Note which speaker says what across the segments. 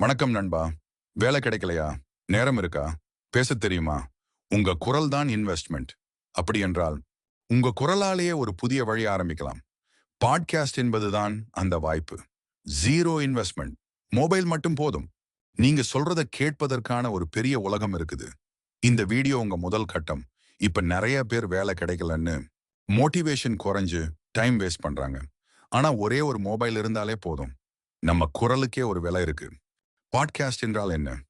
Speaker 1: வணக்கம் நண்பா. வேலை கிடைக்கலையா? நேரம் இருக்கா? பேசத் தெரியுமா? உங்க குரல் தான் இன்வெஸ்ட்மெண்ட் அப்படி என்றால் உங்க குரலாலேயே ஒரு புதிய வழி ஆரம்பிக்கலாம். பாட்காஸ்ட் என்பதுதான் அந்த வாய்ப்பு. ஜீரோ இன்வெஸ்ட்மெண்ட் மொபைல் மட்டும் போதும். நீங்க சொல்றத கேட்பதற்கான ஒரு பெரிய உலகம் இருக்குது. இந்த வீடியோ உங்க முதல் கட்டம். இப்ப நிறைய பேர் வேலை கிடைக்கலன்னு மோட்டிவேஷன் குறைஞ்சு டைம் வேஸ்ட் பண்றாங்க. ஆனா ஒரே ஒரு மொபைல் இருந்தாலே போதும். நம்ம குரலுக்கே ஒரு விலை இருக்கு. பாட்காஸ்ட் என்றால் என்ன?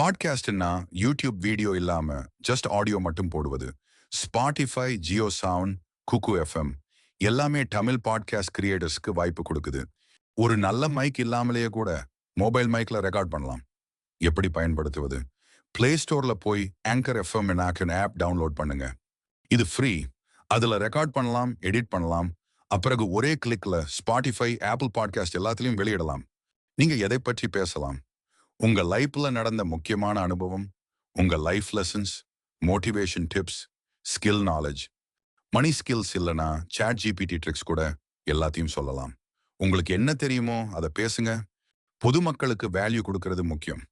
Speaker 1: பாட்காஸ்ட்னா யூடியூப் வீடியோ இல்லாம ஜஸ்ட் ஆடியோ மட்டும் போடுவது. ஸ்பாட்டிஃபை ஜியோ சவுண்ட் குக்கு எஃப்எம் எல்லாமே தமிழ் பாட்காஸ்ட் கிரியேட்டர்ஸ்க்கு வாய்ப்பு கொடுக்குது. ஒரு நல்ல மைக் இல்லாமலேயே கூட மொபைல் மைக்ல ரெக்கார்ட் பண்ணலாம். எப்படி பயன்படுத்துவது? பிளே ஸ்டோர்ல போய் ஆங்கர் எஃப்எம் ஆப் டவுன்லோட் பண்ணுங்க. இது ஃப்ரீ அதுல ரெக்கார்ட் பண்ணலாம் எடிட் பண்ணலாம். அப்பிறகு ஒரே கிளிக்ல ஸ்பாட்டிஃபை ஆப்பிள் பாட்காஸ்ட் எல்லாத்துலயும் வெளியிடலாம். நீங்க எதை பற்றி பேசலாம்? உங்க லைஃப்ல நடந்த முக்கியமான அனுபவம் உங்க life lessons motivation tips skill knowledge. Money skills இல்லைனா சேட் ஜிபிடி ட்ரிக்ஸ் கூட எல்லாத்தையும் சொல்லலாம். உங்களுக்கு என்ன தெரியுமோ அதை பேசுங்க. பொதுமக்களுக்கு வேல்யூ கொடுக்கறது முக்கியம்.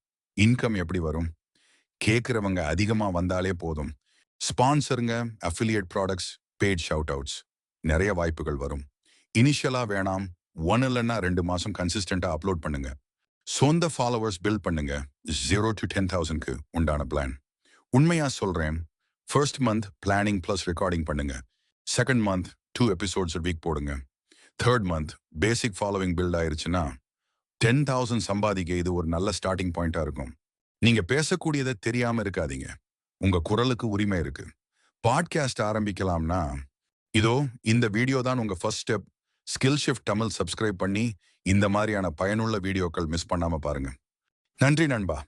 Speaker 1: இன்கம் எப்படி வரும்? கேட்குறவங்க அதிகமா வந்தாலே போதும். ஸ்பான்சருங்க affiliate products paid shout outs நிறைய வாய்ப்புகள் வரும். இனிஷியலா வேணாம். ஒன் இல்லைன்னா ரெண்டு மாதம் கன்சிஸ்டண்ட்டாக அப்லோட் பண்ணுங்க. சொந்த ஃபாலோவர்ஸ் பில்ட் பண்ணுங்க. ஜீரோ டு டென் தௌசண்ட்க்கு உண்டான பிளான் உண்மையா சொல்றேன் first month planning plus recording பண்ணுங்க. Second month two episodes week போடுங்க. Third month basic following build ஆயிருச்சுன்னா ten thousand சம்பாதிக்க இது ஒரு நல்ல ஸ்டார்டிங் பாயிண்டா இருக்கும். நீங்க பேசக்கூடியதை தெரியாம இருக்காதீங்க. உங்க குரலுக்கு உரிமை இருக்கு. பாட்காஸ்ட் ஆரம்பிக்கலாம்னா இதோ இந்த வீடியோ தான் உங்க first step skill shift Tamil subscribe பண்ணி இந்த மாதிரியான பயனுள்ள வீடியோக்கள் மிஸ் பண்ணாம பாருங்க. நன்றி நண்பா.